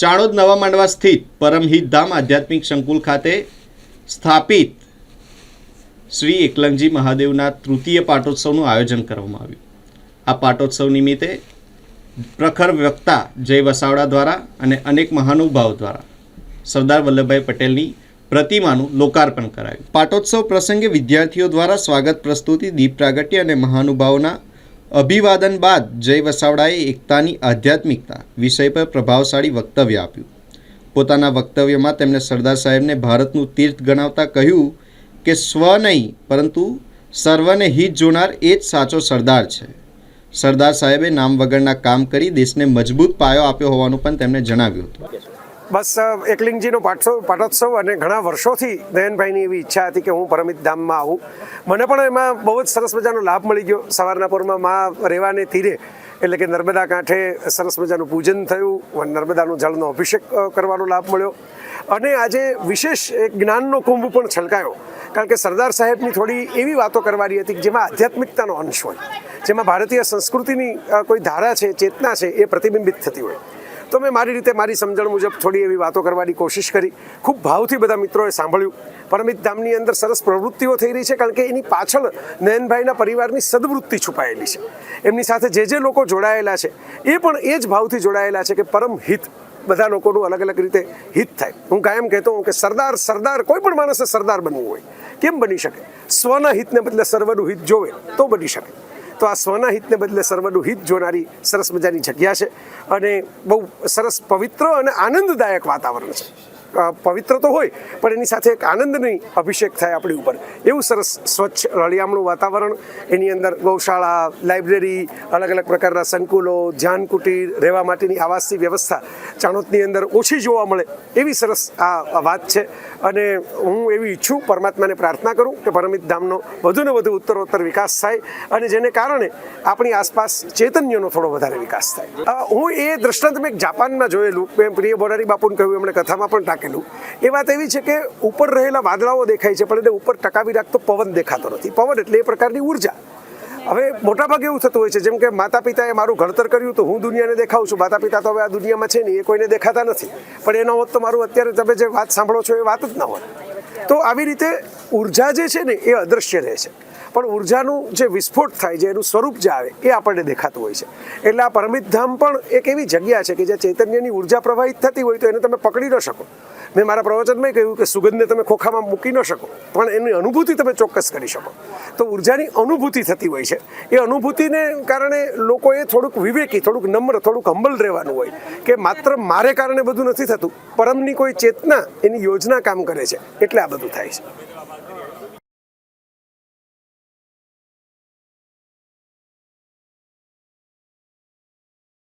ચાણોદ નવા માંડવા સ્થિત પરમહિત ધામ આધ્યાત્મિક સંકુલ ખાતે સ્થાપિત શ્રી એકલંગજી મહાદેવના તૃતીય પાટોત્સવનું આયોજન કરવામાં આવ્યું. આ પાટોત્સવ નિમિત્તે પ્રખર વક્તા જય વસાવડા દ્વારા અને અનેક મહાનુભાવો દ્વારા સરદાર વલ્લભભાઈ પટેલની પ્રતિમાનું લોકાર્પણ કરાયું. પાટોત્સવ પ્રસંગે વિદ્યાર્થીઓ દ્વારા સ્વાગત પ્રસ્તુતિ, દીપ પ્રાગટ્ય અને મહાનુભાવોના અભિવાદન બાદ જય વસાવડાએ એકતાની આધ્યાત્મિકતા વિષય પર પ્રભાવશાળી વક્તવ્ય આપ્યું. પોતાના વક્તવ્યમાં તેમણે સરદાર સાહેબને ભારતનું તીર્થ ગણાવતા કહ્યું કે, સ્વ નહીં, પરંતુ સર્વને હિત જોનાર એ જ સાચો સરદાર છે. સરદાર સાહેબે નામ વગરના કામ કરી દેશને મજબૂત પાયો આપ્યો હોવાનું પણ તેમણે જણાવ્યું હતું. બસ એકલિંગજીનો પાટોત્સવ પાઠોત્સવ અને ઘણા વર્ષોથી નયનભાઈની એવી ઈચ્છા હતી કે હું પરમિત ધામમાં આવું. મને પણ એમાં બહુ જ સરસ મજાનો લાભ મળી ગયો. સવારના પોરમાં માં રેવાને તીરે, એટલે કે નર્મદા કાંઠે સરસ મજાનું પૂજન થયું નર્મદાનું જળનો અભિષેક કરવાનો લાભ મળ્યો. અને આજે વિશેષ એક જ્ઞાનનો કુંભ પણ છલકાયો. કારણ કે સરદાર સાહેબની થોડી એવી વાતો કરવાની હતી કે જેમાં આધ્યાત્મિકતાનો અંશ હોય. જેમાં ભારતીય સંસ્કૃતિની કોઈ ધારા છે, ચેતના છે, એ પ્રતિબિંબિત થતી હોય. તો મેં મારી રીતે મારી સમજણ મુજબ થોડી એવી વાતો કરવાની કોશિશ કરી. ખૂબ ભાવથી બધા મિત્રોએ સાંભળ્યું. પરમિત ધામની અંદર સરસ પ્રવૃત્તિઓ થઈ રહી છે, કારણ કે એની પાછળ નયનભાઈના પરિવારની સદવૃત્તિ છુપાયેલી છે. એમની સાથે જે જે લોકો જોડાયેલા છે, એ પણ એ જ ભાવથી જોડાયેલા છે કે પરમ હિત બધા લોકોનું અલગ અલગ રીતે હિત થાય. હું કાયમ કહેતો હોઉં કે સરદાર સરદાર, કોઈ પણ માણસે સરદાર બનવું હોય, કેમ બની શકે? સ્વના હિતને બદલે સર્વનું હિત જોવે તો બની શકે. તો આ સ્વના હિતને બદલે સર્વનું હિત જોનારી સરસ મજાની જગ્યા છે અને બહુ સરસ પવિત્ર અને આનંદદાયક વાતાવરણ છે. પવિત્ર તો હોય, પણ એની સાથે એક આનંદની અભિષેક થાય આપણી ઉપર. એવું સરસ સ્વચ્છ રળિયામણું વાતાવરણ એની અંદર ગૌશાળા, લાઇબ્રેરી અલગ અલગ પ્રકારના સંકુલો ધ્યાન કુટીર, રહેવા માટેની આવાસની વ્યવસ્થા ચાણોદની અંદર ઓછી જોવા મળે એવી સરસ આ વાત છે. અને હું એવી ઈચ્છું પરમાત્માને પ્રાર્થના કરું કે પરમિત ધામનો વધુને વધુ ઉત્તરોત્તર વિકાસ થાય અને જેને કારણે આપણી આસપાસ ચૈતન્યનો થોડો વધારે વિકાસ થાય. હું એ દ્રષ્ટાંત મેં જાપાનમાં જોયેલું. મેં પ્રિય બોરારી બાપુને કહ્યું, એમણે કથામાં પણ ટાંકેલું એ વાત એવી છે કે ઉપર રહેલા વાદળાઓ દેખાય છે, પણ એને ઉપર ટકાવી રાખતો પવન દેખાતો નથી. પવન એટલે એ પ્રકારની ઊર્જા. હવે મોટાભાગે એવું થતું હોય છે, જેમ કે માતા પિતાએ મારું ઘડતર કર્યું તો હું દુનિયાને દેખાઉં છું. માતા પિતા તો હવે આ દુનિયામાં છે નહીં, એ કોઈને દેખાતા નથી. પણ એનો હોત તો મારું અત્યારે તમે જે વાત સાંભળો છો એ વાત જ ના હોય તો આવી રીતે ઊર્જા જે છે ને, એ અદૃશ્ય રહે છે. પણ ઉર્જાનું જે વિસ્ફોટ થાય છે, એનું સ્વરૂપ જે આવે, એ આપણને દેખાતું હોય છે. એટલે આ પરમિત ધામ પણ એક એવી જગ્યા છે કે જ્યાં ચૈતન્યની ઊર્જા પ્રવાહિત થતી હોય તો એને તમે પકડી ન શકો. મેં મારા પ્રવચનમાં કહ્યું કે સુગંધને તમે ખોખામાં મૂકી ન શકો, પણ એની અનુભૂતિ તમે ચોક્કસ કરી શકો. તો ઉર્જાની અનુભૂતિ થતી હોય છે. એ અનુભૂતિને કારણે લોકોએ થોડુંક વિવેકી, થોડુંક નમ્ર, થોડુંક હંબલ રહેવાનું હોય કે માત્ર મારે કારણે બધું નથી થતું, પરમની કોઈ ચેતના એની યોજના કામ કરે છે, એટલે આ બધું થાય છે.